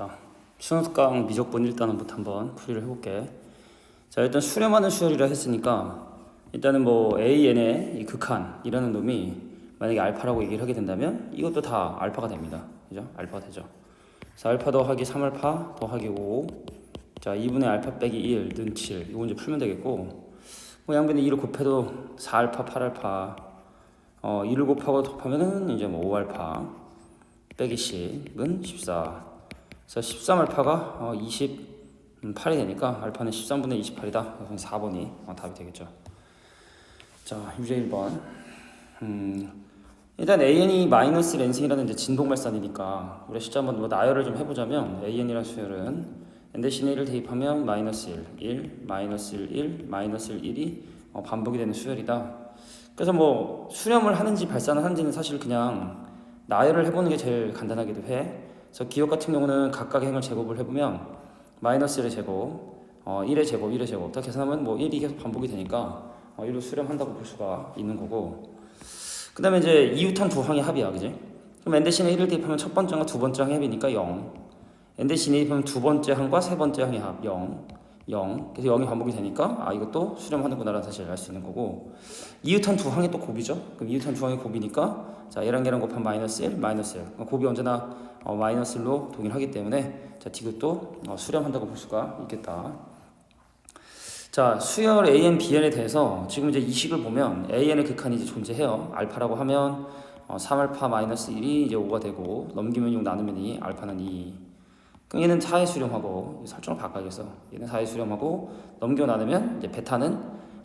자, 수능특강 미적분 1단원부터 한번 풀이를 해볼게. 자, 일단 수렴하는 수열이라 했으니까 일단은 뭐 AN의 이 극한이라는 놈이 만약에 알파라고 얘기를 하게 된다면 이것도 다 알파가 됩니다. 그죠? 알파가 되죠. 그래서 알파 더하기 3알파 더하기 5. 자, 2분의 알파 빼기 1, 는 7. 이거 이제 풀면 되겠고. 뭐 양변에 2를 곱해도 4알파, 8알파. 어, 2를 곱하고 곱하면은 이제 뭐 5알파 빼기 10은 14. 그래서 13알파가 어, 28이 되니까 알파는 13분의 28이다. 그래서 4번이 어, 답이 되겠죠. 자, 유제 1번. 음, 일단 AN이 마이너스 랜싱이라는 이제 진동 발산이니까 우리 실제 한번 뭐 나열을 좀 해보자면 AN이라는 수열은 n 대신에 1을 대입하면 마이너스 1, 1, 마이너스 1, 1, 마이너스 1, 1이 어, 반복이 되는 수열이다. 그래서 뭐 수렴을 하는지 발산을 하는지는 사실 그냥 나열을 해보는 게 제일 간단하기도 해. 그래서 기억 같은 경우는 각각의 행을 제곱을 해보면 마이너스 1의 제곱, 어, 1의 제곱, 1의 제곱. 다 계산하면 뭐 1이 계속 반복이 되니까 어, 1로 수렴한다고 볼 수가 있는 거고. 그 다음에 이제 이웃한 두 항의 합이야 그지? 그럼 n 대신에 1을 대입하면 첫 번째 항과 두 번째 항의 합이니까 0 n 대신에 대입하면 두 번째 항과 세 번째 항의 합 0 0 그래서 0이 반복이 되니까 아 이것도 수렴하는구나라는 사실을 알 수 있는 거고. 이웃한 두 항이 또 곱이죠. 그럼 이웃한 두 항이 곱이니까 자 얘랑 얘랑 곱하면 마이너스 1 마이너스 1 그럼 곱이 언제나 어, 마이너스 1로 동일하기 때문에 자 디귿도 어, 수렴한다고 볼 수가 있겠다. 자 수열 AN, BN에 대해서 지금 이제 이 식을 보면 AN의 극한이 이제 존재해요. 알파라고 하면 어, 3알파 마이너스 1이 이제 5가 되고 넘기면 6 나누면 2 알파는 2 그럼 얘는 4에 수렴하고 설정을 바꿔야겠어 얘는 4에 수렴하고 넘겨 나누면 이제 베타는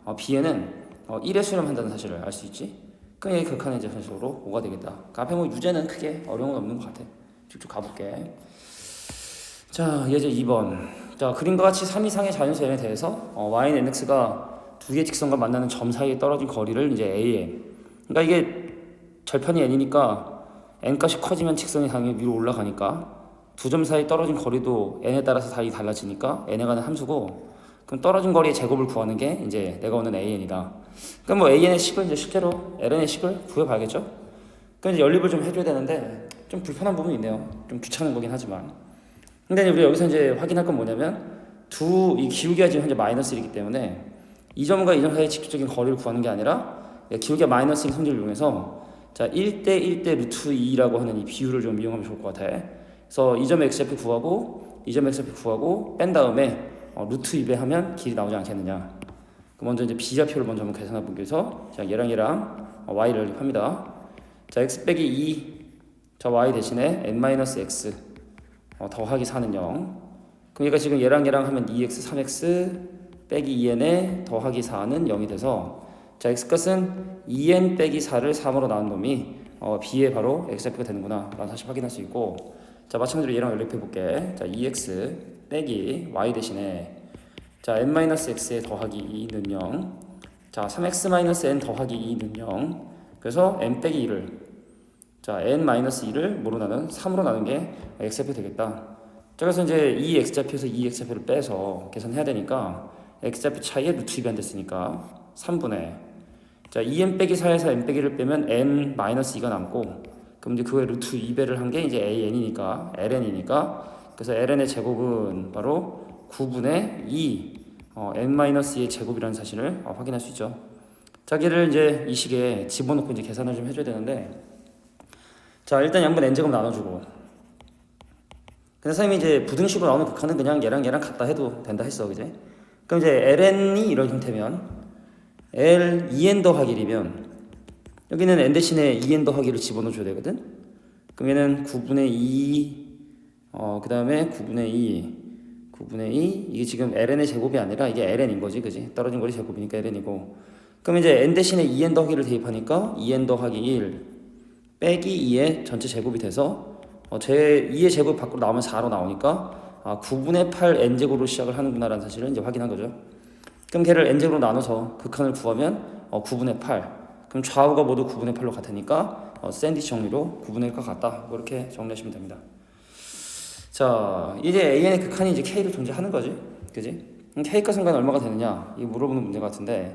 어, B에는 어, 1에 수렴한다는 사실을 알 수 있지? 그럼 얘 극한의 이제 현식으로 5가 되겠다. 그 앞에 뭐 유제는 크게 어려운 건 없는 것 같아. 쭉쭉 가볼게. 자 예제 2번. 자 그림과 같이 3 이상의 자연수 n에 대해서 어, y는 nx가 두 개의 직선과 만나는 점 사이에 떨어진 거리를 이제 an 그러니까 이게 절편이 n이니까 n 값이 커지면 직선이 당연히 위로 올라가니까 두 점 사이 떨어진 거리도 n에 따라서 다이 달라지니까 n에 가는 함수고 그럼 떨어진 거리의 제곱을 구하는 게 이제 내가 오는 an이다. 그럼 뭐 an의 식을 이제 실제로 ln의 식을 구해봐야겠죠? 그럼 이제 연립을 좀 해줘야 되는데 좀 불편한 부분이 있네요. 좀 귀찮은 거긴 하지만. 근데 우리 여기서 이제 확인할 건 뭐냐면 두 이 기울기가 지금 현재 마이너스 1이기 때문에 이 점과 이 점 사이의 직접적인 거리를 구하는 게 아니라 기울기가 마이너스인 성질을 이용해서 자 1대 1대 루트 2라고 하는 이 비율을 좀 이용하면 좋을 것 같아. 그래서 이 점의 x좌표 구하고 이 점의 x좌표 구하고 뺀 다음에 어, 루트 2배 하면 길이 나오지 않겠느냐. 그럼 먼저 이제 b좌표를 먼저 한번 계산해 보기 위해서 자 얘랑 얘랑 어, y를 합니다. 자 x 빼기 2, 저 y 대신에 n-x 어, 더하기 4는 0. 그러니까 지금 얘랑 얘랑 하면 2x, 3x 빼기 2n에 더하기 4는 0이 돼서 자 x값은 2n 빼기 4를 3으로 나눈 놈이 어, b에 바로 x좌표가 되는구나 라는 사실 확인할 수 있고 자 마찬가지로 얘랑 연립해 볼게 자 2x 빼기 y 대신에 자 n-x에 더하기 2는 0. 자 3x-n 더하기 2는 0. 그래서 n 빼기 2를 자 n-2를 뭐로 나눈? 3으로 나눈 게 x좌표 되겠다. 자 그래서 이제 이 x좌표에서 이 x좌표를 빼서 계산해야 되니까 x좌표 차이에 루트 2가 안 됐으니까 3분의 자 2n 빼기 4에서 n 빼기 1을 빼면 n-2가 남고 그럼 이제 그거에 루트 2배를 한 게 이제 an이니까 ln이니까. 그래서 ln의 제곱은 바로 9분의 2 어, n-2의 제곱이라는 사실을 어, 확인할 수 있죠. 자기를 이제 이 식에 집어넣고 이제 계산을 좀 해줘야 되는데. 자 일단 양분 n제곱 나눠주고. 근데 선생님이 이제 부등식으로 나오는 극한은 그냥 얘랑 얘랑 같다 해도 된다 했어 그제 그럼 이제 ln이 이런 형태면 l 2n 더하기 1이면 여기는 n 대신에 2n 더하기를 집어넣어 줘야 되거든. 그럼 얘는 9분의 2 어, 그 다음에 9분의 2 9분의 2 이게 지금 ln의 제곱이 아니라 이게 ln인 거지 그지? 떨어진 거리 제곱이니까 ln이고. 그럼 이제 n 대신에 2n 더하기를 대입하니까 2n 더하기 1 빼기 2의 전체 제곱이 돼서 어, 제 2의 제곱 밖으로 나오면 4로 나오니까 아, 9분의 8 n제곱으로 시작을 하는구나라는 사실을 이제 확인한 거죠. 그럼 걔를 n제곱으로 나눠서 극한을 구하면 어, 9분의 8 그럼 좌우가 모두 9분의 8로 같으니까 어, 샌디치 정리로 9분의 1과 같다 그렇게 정리하시면 됩니다. 자 이제 AN의 극한이 이제 K를 존재하는 거지 그지? K가 순간 얼마가 되느냐 이거 물어보는 문제 같은데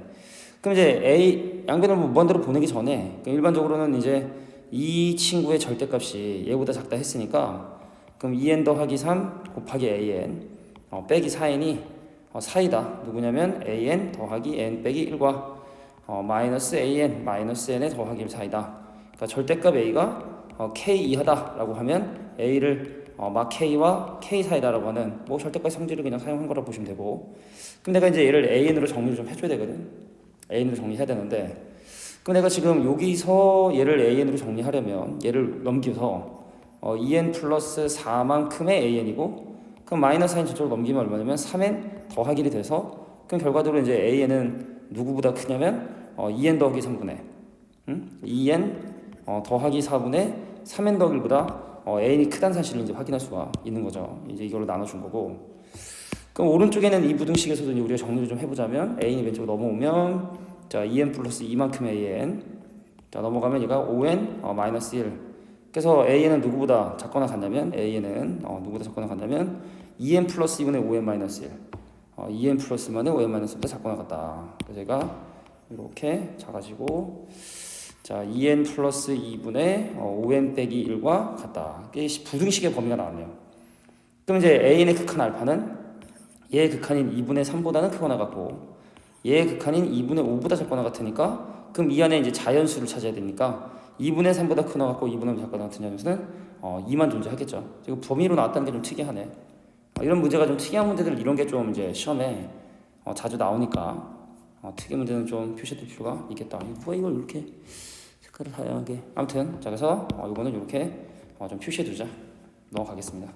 그럼 이제 A 양변을 뭐 무한대로 보내기 전에 일반적으로는 이제 이 친구의 절대값이 얘보다 작다 했으니까 그럼 2n 더하기 3 곱하기 an 어, 빼기 4n이 어, 4이다. 누구냐면 an 더하기 n 빼기 1과 어, 마이너스 an 마이너스 n의 더하기 1 사이다. 그러니까 절대값 a가 어, k 이하다라고 하면 a를 어, 막 k와 k 사이다라고 하는 뭐 절대값 성질을 그냥 사용한 거라 보시면 되고 그럼 내가 이제 얘를 an으로 정리를 좀 해줘야 되거든. an으로 정리해야 되는데 그럼 내가 지금 여기서 얘를 an으로 정리하려면 얘를 넘겨서 어, 2n 플러스 4만큼의 an이고 그럼 마이너스 사인 저쪽으로 넘기면 얼마냐면 3n 더하기 1이 돼서 그럼 결과적으로 이제 an은 누구보다 크냐면 어, 2n 더하기 3분의 음? 2n 어, 더하기 4분의 3n 더하기 1보다 어, n이 크다는 사실을 이제 확인할 수가 있는 거죠. 이제 이걸로 나눠준 거고. 그럼 오른쪽에는 이 부등식에서도 우리가 정리를 좀 해보자면 a는 왼쪽으로 넘어오면 자 2n 플러스 2만큼의 an 자 넘어가면 얘가 5n 어, 마이너스 1 그래서 a는 누구보다 작거나 같냐면 a는 어, 누구보다 작거나 같냐면 2n 플러스 2분의 5n 마이너스 1 어, 2n 플러스만의 5n 마이너스 1보다 작거나 같다 얘가 이렇게 작아지고 자 2n 플러스 2분의 어, 5n 빼기 1과 같다 이게 부등식의 범위가 나왔네요 그럼 이제 a의 극한 알파는 얘의 극한인 2분의 3보다는 크거나 같고 얘의 극한인 2분의 5보다 작거나 같으니까 그럼 이 안에 이제 자연수를 찾아야 되니까 2분의 3보다 크거나 같고 2분의 5보다 작거나 같은 자연수는 어, 2만 존재하겠죠. 지금 범위로 나왔다는 게 좀 특이하네. 어, 이런 문제가 좀 특이한 문제들 이런 게 좀 이제 시험에 어, 자주 나오니까 어, 특이 문제는 좀 표시할 필요가 있겠다. 이거 이걸 이렇게 색깔을 다양하게 아무튼 자 그래서 어, 이거는 이렇게 어, 좀 표시해 두자. 넘어가겠습니다.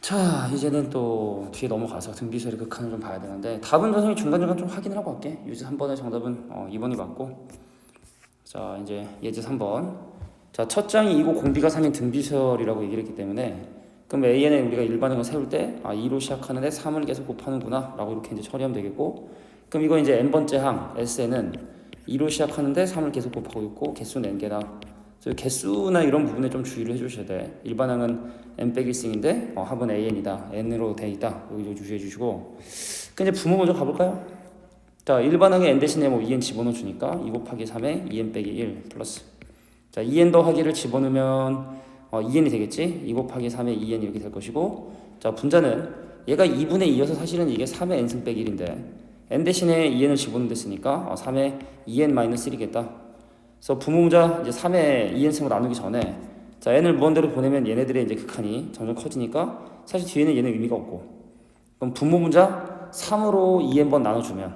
자 이제는 또 뒤에 넘어가서 등비설의 극한을 좀 봐야 되는데 답은 선생님이 중간중간 좀 확인을 하고 갈게 유지 3번의 정답은 어, 2번이 맞고 자 이제 예제 3번 자 첫 장이 2고 공비가 3인 등비설이라고 얘기를 했기 때문에 그럼 AN에 우리가 일반응을 세울 때 아, 2로 시작하는데 3을 계속 곱하는구나 라고 이렇게 이제 처리하면 되겠고 그럼 이거 이제 n번째 항 SN은 2로 시작하는데 3을 계속 곱하고 있고 개수는 n개다. 그래서 개수나 이런 부분에 좀 주의를 해주셔야 돼. 일반항은 n 빼기 1승인데 어, 합은 an이다. N으로 돼 있다. 여기 좀 주의해 주시고. 그 이제 부모 먼저 가볼까요? 자 일반항에 n 대신에 뭐 2n 집어넣어 주니까 2 곱하기 3에 2n 빼기 1 플러스. 자 2n 더하기를 집어넣으면 어, 2n이 되겠지? 2 곱하기 3에 2n 이렇게 될 것이고 자 분자는 얘가 2분의 2여서 사실은 이게 3의 n승 빼기 1인데 n 대신에 2n을 집어넣는 됐으니까 어, 3의 2n 마이너스 1이겠다. 그래서 부모문자 이제 3의 2n승으로 나누기 전에 자 n을 무한대로 보내면 얘네들의 이제 극한이 점점 커지니까 사실 뒤에는 얘는 의미가 없고 그럼 분모문자 3으로 2n번 나눠주면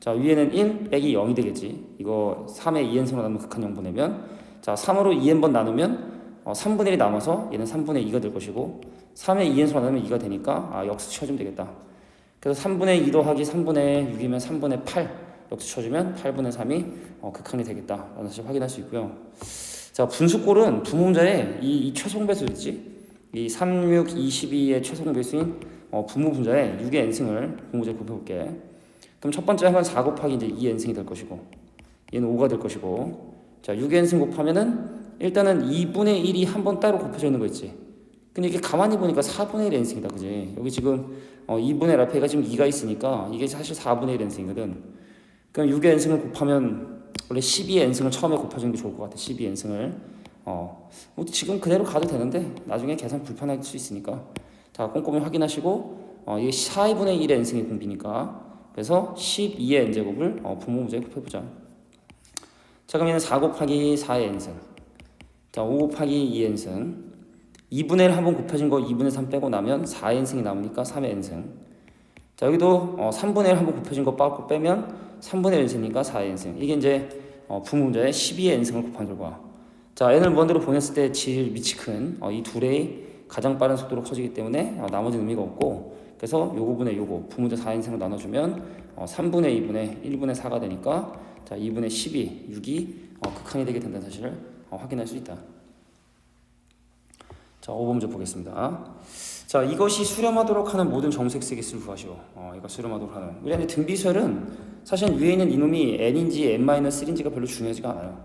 자 위에는 1 빼기 0이 되겠지? 이거 3의 2n승으로 나누면 극한 0 보내면 자 3으로 2n번 나누면 어, 3분의 1이 남아서 얘는 3분의 2가 될 것이고 3의 2n승으로 나누면 2가 되니까 아 역수 쳐주면 되겠다 그래서 3분의 2 더하기 3분의 6이면 3분의 8 역수 쳐주면 8분의 3이 어, 극한이 되겠다 라는 사실 확인할 수 있고요 자, 분수꼴은 부모분자의 이, 이 최소공배수 있지? 이 3, 6, 22의 최소공배수인 어, 부모분자의 6의 n승을 부모분자에 곱해볼게. 그럼 첫 번째 하면 4 곱하기 이제 2 n승이 될 것이고, 얘는 5가 될 것이고, 자, 6의 n승 곱하면은 일단은 2분의 1이 한 번 따로 곱해져 있는 거 있지? 근데 이게 가만히 보니까 4분의 1 n승이다, 그지? 여기 지금 어, 2분의 1 앞에가 지금 2가 있으니까 이게 사실 4분의 1 n승이거든. 그럼 6의 n승을 곱하면 원래 12의 n승을 처음에 곱해주는 게 좋을 것 같아. 12의 n승을. 어, 뭐 지금 그대로 가도 되는데 나중에 계산 불편할 수 있으니까 자 꼼꼼히 확인하시고 어, 이게 4분의 1의 n승의 공비니까 그래서 12의 n제곱을 어, 부모 문제에 곱해보자. 자 그럼 얘는 4 곱하기 4의 n승. 자 5 곱하기 2의 n승. 2분의 1 한 번 곱해진 거 2분의 3 빼고 나면 4의 n승이 남으니까 3의 n승. 자 여기도 어, 3분의 1 한 번 곱해진 거 빠고 빼면 3분의 1 n승이니까 4의 n승. 이게 이제 어, 부모 문제의 12의 n승을 곱한 결과. 자 n을 무한대로 보냈을 때 제일 밑이 큰이두 둘의 가장 빠른 속도로 커지기 때문에 어, 나머지는 의미가 없고 그래서 요거분의 요거 부문자 4인승을 나눠주면 어, 3분의 2분의 1분의 4가 되니까 자 2분의 12, 6이 어, 극한이 되게 된다는 사실을 어, 확인할 수 있다. 자 5번 문제 보겠습니다. 자 이것이 수렴하도록 하는 모든 정색의 개수를 구하시오. 어, 이거 수렴하도록 하는. 우리 안에 등비설은 사실 위에 있는 이놈이 n인지 n-1인지가 별로 중요하지가 않아요.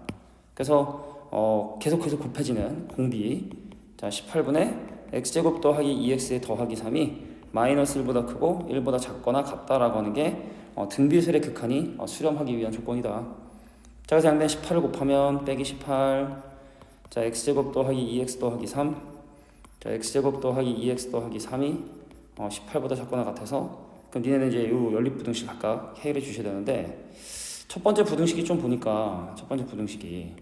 그래서 어, 계속해서 곱해지는 공비 자 18분의 x제곱 더하기 2x의 더하기 3이 마이너스 1보다 크고 1보다 작거나 같다라고 하는 게 어, 등비설의 극한이 어, 수렴하기 위한 조건이다. 자 그래서 양변 18을 곱하면 빼기 18 자 x제곱 더하기 2x 더하기 3자 자, x제곱 더하기 2x 더하기 3이 어, 18보다 작거나 같아서 그럼 니네는 이제 요 연립부등식 각각 해결해 주셔야 되는데 첫 번째 부등식이 좀 보니까 첫 번째 부등식이.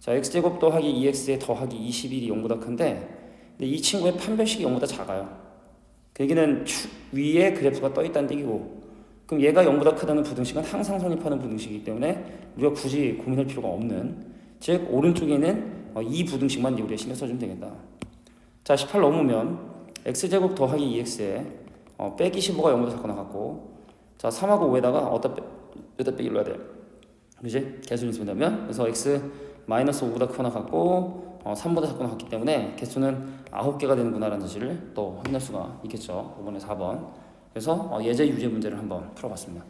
자 x제곱 더하기 2x에 더하기 21이 0보다 큰데 근데 이 친구의 판별식이 0보다 작아요. 그 얘기는 축 위에 그래프가 떠 있다는 얘기고 그럼 얘가 0보다 크다는 부등식은 항상 성립하는 부등식이기 때문에 우리가 굳이 고민할 필요가 없는 즉 오른쪽에는 어, 이 부등식만 우리가 신경 써주면 되겠다 자, 18 넘으면 x제곱 더하기 2x에 어, 빼기 15가 0보다 작거나 같고 자, 3하고 5에다가 어디다 빼, 여기다 빼기 넣어야 돼. 그지? 개수를 쓴다면 그래서 x 마이너스 5보다 크거나 같고 어, 3보다 작거나 같기 때문에 개수는 9개가 되는구나라는 사실을 또 확인할 수가 있겠죠. 5번에 4번. 그래서 어, 예제 유제 문제를 한번 풀어봤습니다.